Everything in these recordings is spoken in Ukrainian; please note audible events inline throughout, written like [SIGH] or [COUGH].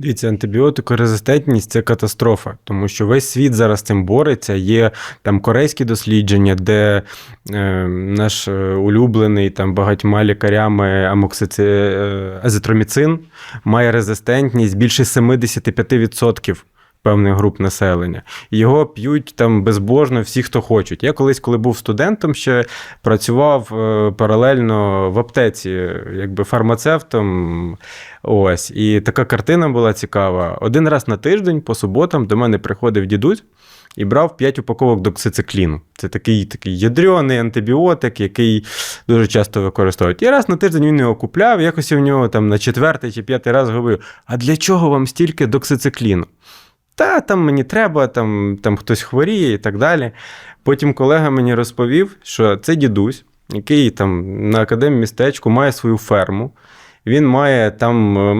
Дивіться, антибіотикорезистентність це катастрофа, тому що весь світ зараз цим бореться. Є там корейські дослідження, де е, наш е, улюблений там багатьма лікарями амоксици... е, азитроміцин має резистентність більше 75% певних груп населення. Його п'ють там безбожно всі, хто хочуть. Я колись, коли був студентом, ще працював е, паралельно в аптеці, якби фармацевтом. Ось. І така картина була цікава. Один раз на тиждень по суботам до мене приходив дідусь. І брав 5 упаковок доксицикліну. Це такий такий ядрений антибіотик, який дуже часто використовують. І раз на тиждень він його купляв, якось в нього там на четвертий чи п'ятий раз говорив: а для чого вам стільки доксицикліну? Та там мені треба, там, там хтось хворіє і так далі. Потім колега мені розповів, що це дідусь, який там на академії містечку має свою ферму. Він має там е,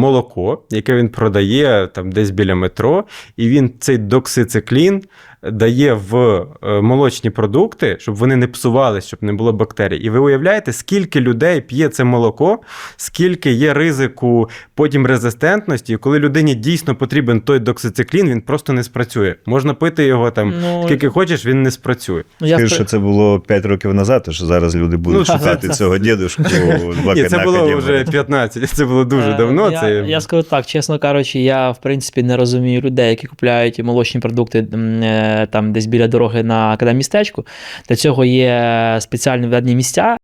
молоко, яке він продає там десь біля метро, і він цей доксициклін дає в е, молочні продукти, щоб вони не псувалися, щоб не було бактерій. І ви уявляєте, скільки людей п'є це молоко, скільки є ризику потім резистентності, і коли людині дійсно потрібен той доксициклін, він просто не спрацює. Можна пити його там Ну, скільки хочеш, він не спрацює. ну, я Скажи, що це було 5 років назад, що зараз люди будуть Ну, шукати це- цього дідушку. [LAUGHS] два Ні, це було вже 15, це було дуже Е, давно. Я, це... я скажу так, чесно кажучи, я в принципі не розумію людей, які купляють молочні продукти е, там десь біля дороги на академістечку. Для цього є спеціальні введені місця.